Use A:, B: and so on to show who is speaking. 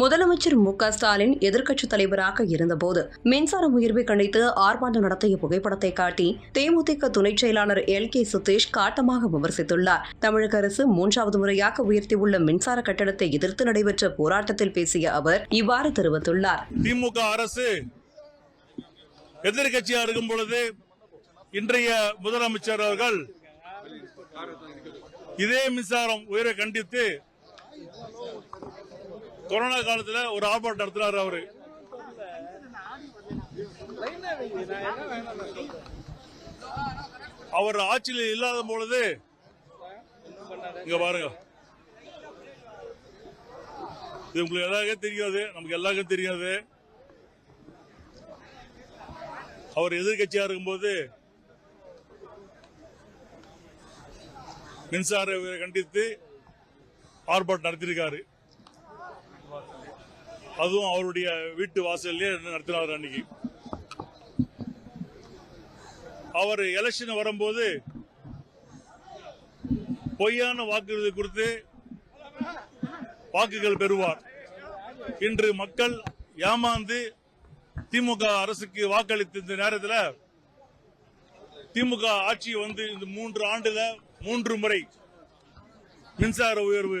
A: முதலமைச்சர் மு க ஸ்டாலின் எதிர்க்கட்சித் தலைவராக இருந்தபோது மின்சார உயர்வை கண்டித்து ஆர்ப்பாட்டம் நடத்திய புகைப்படத்தை காட்டி தேமுதிக துணைச் செயலாளர் எல். கே. சுதேஷ் காட்டமாக விமர்சித்துள்ளார். தமிழக அரசு மூன்றாவது முறையாக உயர்த்தியுள்ள மின்சார கட்டணத்தை எதிர்த்து நடைபெற்ற போராட்டத்தில் பேசிய அவர் இவ்வாறு தெரிவித்துள்ளார்.
B: திமுக அரசு எதிர்கட்சியா இருக்கும் பொழுது இன்றைய முதலமைச்சர் அவர்கள் இதே மின்சாரம் உயர கண்டித்து கொரோனா காலத்துல ஒரு ஆர்ப்பாட்டம் நடத்தினார் அவரு. அவர் ஆட்சியில் இல்லாத பொழுது இங்க பாருங்க. இது உங்களுக்கு எல்லாருக்கும் தெரியாது நமக்கு எல்லாருக்கும் தெரியாது. அவர் எதிர்கட்சியா இருக்கும்போது மின்சார கண்டித்து ஆர்ப்பாட்டம் நடத்தியிருக்காரு. அதுவும் அவருடைய வீட்டு வாசல்லே நடத்தினார் அன்னைக்கு. அவர் எலெக்ஷன் வரும்போது பொய்யான வாக்குறுதி கொடுத்து வாக்குகள் பெறுவார். இன்று மக்கள் ஏமாந்து திமுக அரசுக்கு வாக்களித்த இந்த நேரத்தில் திமுக ஆட்சி வந்து இந்த மூன்று ஆண்டுல மூன்று முறை மின்சார உயர்வு